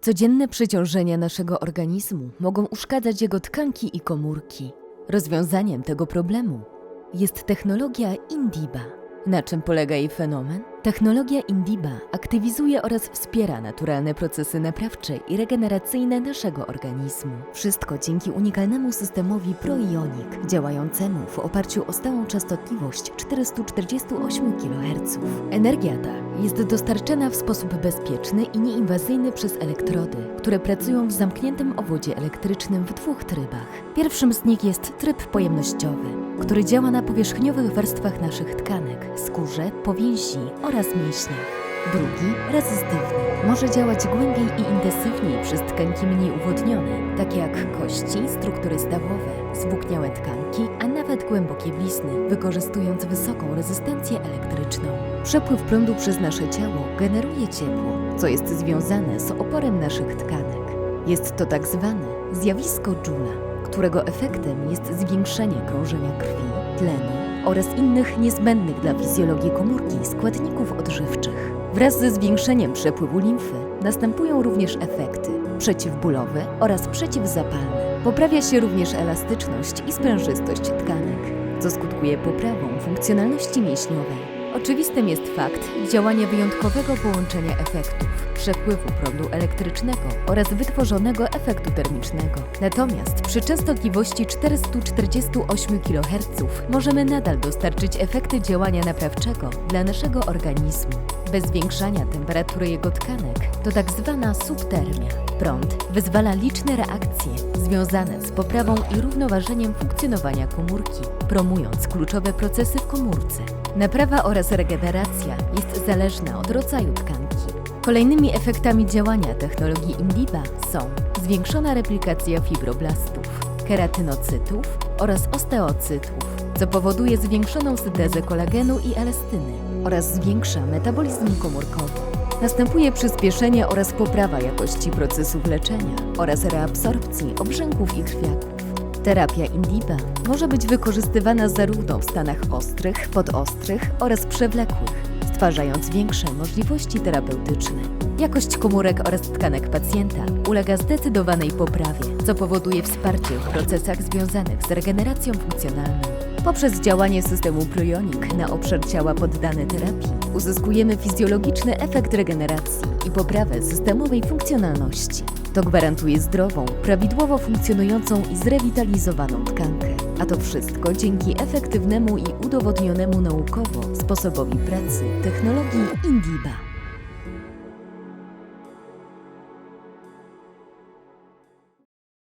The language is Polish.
Codzienne przeciążenia naszego organizmu mogą uszkadzać jego tkanki i komórki. Rozwiązaniem tego problemu jest technologia Indiba. Na czym polega jej fenomen? Technologia Indiba aktywizuje oraz wspiera naturalne procesy naprawcze i regeneracyjne naszego organizmu. Wszystko dzięki unikalnemu systemowi ProIonic, działającemu w oparciu o stałą częstotliwość 448 kHz. Energia ta jest dostarczana w sposób bezpieczny i nieinwazyjny przez elektrody, które pracują w zamkniętym owodzie elektrycznym w dwóch trybach. Pierwszym z nich jest tryb pojemnościowy, który działa na powierzchniowych warstwach naszych tkanek, skórze, powięzi oraz mięśniach. Drugi, rezystywny, może działać głębiej i intensywniej przez tkanki mniej uwodnione, takie jak kości, struktury stawowe, zwłókniałe tkanki, a nawet głębokie blizny, wykorzystując wysoką rezystencję elektryczną. Przepływ prądu przez nasze ciało generuje ciepło, co jest związane z oporem naszych tkanek. Jest to tak zwane zjawisko Joula, którego efektem jest zwiększenie krążenia krwi, tlenu oraz innych niezbędnych dla fizjologii komórki składników odżywczych. Wraz ze zwiększeniem przepływu limfy następują również efekty przeciwbólowe oraz przeciwzapalne. Poprawia się również elastyczność i sprężystość tkanek, co skutkuje poprawą funkcjonalności mięśniowej. Oczywistym jest fakt działania wyjątkowego połączenia efektów przepływu prądu elektrycznego oraz wytworzonego efektu termicznego. Natomiast przy częstotliwości 448 kHz możemy nadal dostarczyć efekty działania naprawczego dla naszego organizmu. Bez zwiększania temperatury jego tkanek to tak zwana subtermia. Prąd wyzwala liczne reakcje związane z poprawą i równoważeniem funkcjonowania komórki, promując kluczowe procesy w komórce. Naprawa oraz regeneracja jest zależna od rodzaju tkanki. Kolejnymi efektami działania technologii Indiba są zwiększona replikacja fibroblastów, keratynocytów oraz osteocytów, co powoduje zwiększoną syntezę kolagenu i elastyny oraz zwiększa metabolizm komórkowy. Następuje przyspieszenie oraz poprawa jakości procesów leczenia oraz reabsorpcji obrzęków i krwiaków. Terapia Indiba może być wykorzystywana zarówno w stanach ostrych, podostrych oraz przewlekłych, stwarzając większe możliwości terapeutyczne. Jakość komórek oraz tkanek pacjenta ulega zdecydowanej poprawie, co powoduje wsparcie w procesach związanych z regeneracją funkcjonalną. Poprzez działanie systemu Proionic na obszar ciała poddany terapii uzyskujemy fizjologiczny efekt regeneracji i poprawę systemowej funkcjonalności. To gwarantuje zdrową, prawidłowo funkcjonującą i zrewitalizowaną tkankę. A to wszystko dzięki efektywnemu i udowodnionemu naukowo sposobowi pracy technologii Indiba.